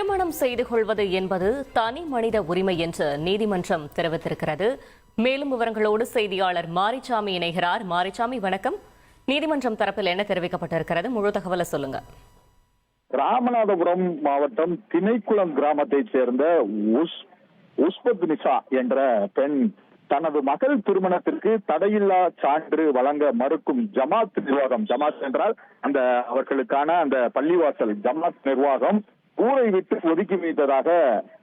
திருமணம் செய்து கொள்வது என்பது தனி மனித உரிமை என்று நீதிமன்றம் தெரிவித்திருக்கிறது. மேலும் விவரங்களோடு செய்தியாளர் மாரிச்சாமி இணைகிறார். மாரிச்சாமி வணக்கம். நீதிமன்றம் தரப்பில் என்ன தெரிவிக்கப்பட்டிருக்கிறது? முழு தகவலை சொல்லுங்க. ராமநாதபுரம் மாவட்டம் திணைக்குளம் கிராமத்தைச் சேர்ந்த உஸ் உஸ்பத் நிசா என்ற பெண் தனது மகள் திருமணத்திற்கு தடையில்லா சான்று வழங்க மறுக்கும் ஜமாத் நிர்வாகம். ஜமாத் என்றால் அந்த அவர்களுக்கான அந்த பள்ளிவாசல் ஜமாத் நிர்வாகம் ஊரை விட்டு ஒதுக்கி வைத்ததாக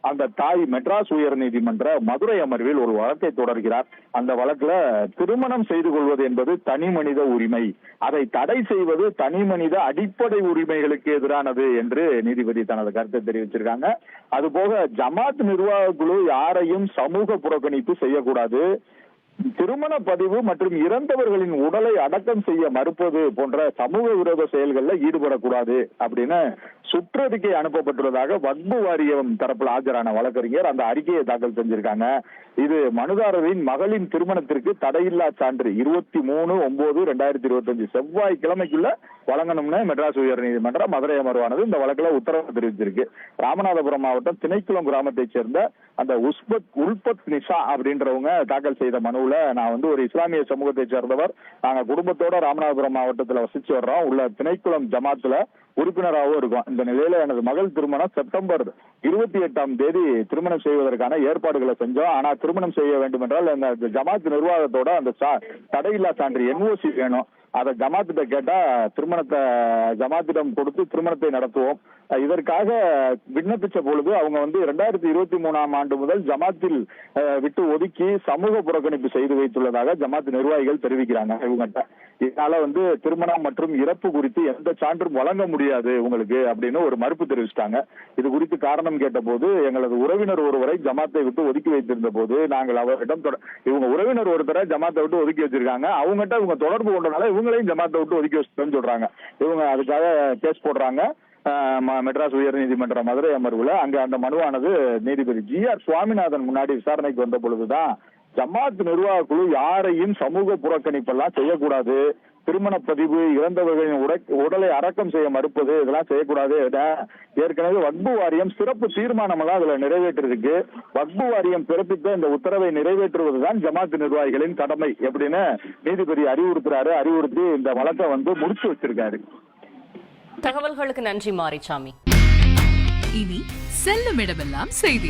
அந்த தாய் மெட்ராஸ் உயர் நீதிமன்ற மதுரை அமர்வில் ஒரு வழக்கை தொடர்கிறார். அந்த வழக்குல திருமணம் செய்து கொள்வது என்பது தனி மனித உரிமை. அதை தடை செய்வது தனி மனித அடிப்படை உரிமைகளுக்கு எதிரானது என்று நீதிபதி தனது கருத்தை தெரிவிச்சிருக்காங்க. அதுபோக ஜமாத் நிர்வாக குழு யாரையும் சமூக புறக்கணிப்பு செய்யக்கூடாது. திருமண பதிவு மற்றும் இறந்தவர்களின் உடலை அடக்கம் செய்ய மறுப்பது போன்ற சமூக விரோத செயல்களில் ஈடுபடக்கூடாது அப்படின்னு சுற்றறிக்கை அனுப்பப்பட்டுள்ளதாக வக்பு வாரியம் தரப்பில் ஆஜரான வழக்கறிஞர் அந்த அறிக்கையை தாக்கல் செஞ்சிருக்காங்க. இது மனுதாரரின் மகளின் திருமணத்திற்கு தடையில்லா சான்று இருபத்தி மூணு ஒன்பது ரெண்டாயிரத்தி இருபத்தி அஞ்சு செவ்வாய் கிழமைக்குள்ள வழங்கணும்னு மெட்ராஸ் உயர் நீதிமன்றம் மதுரை அமர்வானது இந்த வழக்குல உத்தரவு தெரிவிச்சிருக்கு. ராமநாதபுரம் மாவட்டம் திணைக்குளம் கிராமத்தைச் சேர்ந்த அந்த உஸ்பத் உல்பத் நிஷா அப்படின்றவங்க தாக்கல் செய்த மனு மனுவுல நான் வந்து ஒரு இஸ்லாமிய சமூகத்தை சேர்ந்தவர். நாங்க குடும்பத்தோட ராமநாதபுரம் மாவட்டத்துல வசிச்சு வர்றோம். உள்ள திணைக்குளம் ஜமாத்துல உறுப்பினராகவும் இருக்கும். இந்த நிலையில எனது மகள் திருமணம் செப்டம்பர் இருபத்தி எட்டாம் தேதி திருமணம் செய்வதற்கான ஏற்பாடுகளை செஞ்சோம். ஆனா திருமணம் செய்ய வேண்டும் என்றால் அந்த ஜமாத் நிர்வாகத்தோட அந்த தடையில்லா சான்று என்ஓசி வேணும். அதை ஜமாத்திட்ட கேட்டா திருமணத்தை ஜமாத்திடம் கொடுத்து திருமணத்தை நடத்துவோம். இதற்காக விண்ணப்பிச்ச பொழுது அவங்க வந்து இரண்டாயிரத்தி இருபத்தி மூணாம் ஆண்டு முதல் ஜமாத்தில் விட்டு ஒதுக்கி சமூக புறக்கணிப்பு செய்து வைத்துள்ளதாக ஜமாத் நிர்வாகிகள் தெரிவிக்கிறாங்க. இவங்ககிட்ட இதனால வந்து திருமணம் மற்றும் இறப்பு குறித்து எந்த சான்றும் வழங்க முடியாது உங்களுக்கு அப்படின்னு ஒரு மறுப்பு தெரிவிச்சிட்டாங்க. இது குறித்து காரணம் கேட்டபோது எங்களது உறவினர் ஒருவரை ஜமாத்தை விட்டு ஒதுக்கி வைத்திருந்த போது நாங்கள் அவரிடம் இவங்க உறவினர் ஒருத்தரை ஜமாத்தை விட்டு ஒதுக்கி வச்சிருக்காங்க. அவங்ககிட்ட இவங்க தொடர்பு கொண்டனால இவங்களையும் ஜமாத்தை விட்டு ஒதுக்கி வச்சுட்டோம்னு சொல்றாங்க. இவங்க அதுக்காக கேஸ் போடுறாங்க. மெட்ராஸ் உயர் நீதிமன்ற மதுரை அமர்வுல. அங்க அந்த மனுவானது நீதிபதி ஜி ஆர் சுவாமிநாதன் முன்னாடி விசாரணைக்கு வந்த பொழுதுதான் ஜமாத் நிர்வாக குழு யாரையும் சமூக புறக்கணிப்பெல்லாம் செய்யக்கூடாது. திருமண பதிவு இறந்தவர்களின் உடை- உடலை அடக்கம் செய்ய மறுப்பது இதெல்லாம் செய்யக்கூடாது. ஏற்கனவே வக்பு வாரியம் சிறப்பு தீர்மானம் எல்லாம் அதுல நிறைவேற்றிருக்கு. வக்பு வாரியம் பிறப்பித்த இந்த உத்தரவை நிறைவேற்றுவதுதான் ஜமாத் நிர்வாகிகளின் கடமை எப்படின்னு நீதிபதி அறிவுறுத்துறாரு. அறிவுறுத்தி இந்த வழக்கை வந்து முடிச்சு வச்சிருக்காரு. தகவல்களுக்கு நன்றி மாரிச்சாமி. இனி செல்லும் இடமெல்லாம் செய்தி.